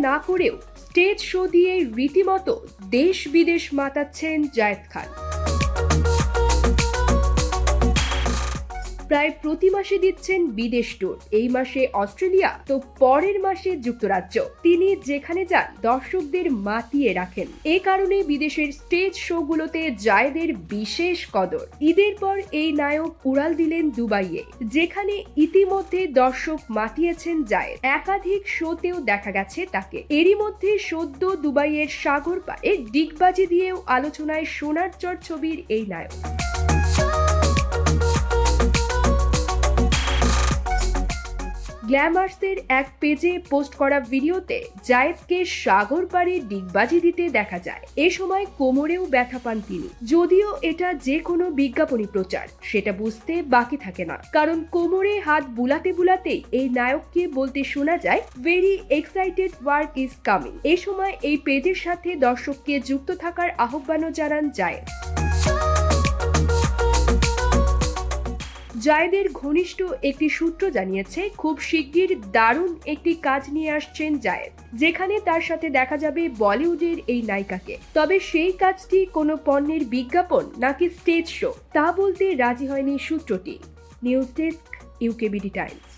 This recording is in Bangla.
না করেও স্টেজ শো দিয়ে রীতিমতো দেশ বিদেশ মাতাচ্ছেন জায়েদ খান। প্রায় প্রতি মাসে দিচ্ছেন বিদেশ ট্যুর এই মাসে অস্ট্রেলিয়া, তো পরের মাসে যুক্তরাজ্য। তিনি যেখানে যান, দর্শকদের মাতিয়ে রাখেন। এ কারণে বিদেশের স্টেজ শোগুলোতে জায়দের বিশেষ কদর। ঈদের পর এই নায়ক উড়াল দিলেন দুবাইয়ে, যেখানে ইতিমধ্যে দর্শক মাতিয়েছেন জায়েদ। একাধিক শোতেও দেখা গেছে তাকে। এরই মধ্যে সদ্য দুবাইয়ের সাগর পাড়ে ডিগবাজি দিয়েও আলোচনায় সোনার চর ছবির এই নায়ক। গ্ল্যামার্সের এক পেজে পোস্ট করা ভিডিওতে জায়েদকে সাগর পাড়ে ডিগবাজি দিতে দেখা যায়। এ সময় কোমরেও ব্যথা পান তিনি। যদিও এটা যে কোনো বিজ্ঞাপনী প্রচার, সেটা বুঝতে বাকি থাকে না। কারণ কোমরে হাত বুলাতে বুলাতেই এই নায়ককে বলতে শোনা যায় very excited work is coming এ সময় এই পেজের সাথে দর্শককে যুক্ত থাকার আহ্বানও জানান জায়েদ। জায়েদের ঘনিষ্ঠ একটি সূত্র জানিয়েছে, খুব শিগগির দারুণ একটি কাজ নিয়ে আসছেন জায়েদ, যেখানে তার সাথে দেখা যাবে বলিউডের এই নায়িকাকে। তবে সেই কাজটি কোনো পণ্যের বিজ্ঞাপন নাকি স্টেজ শো, তা বলতে রাজি হয়নি সূত্রটি। News desk UKBD Times.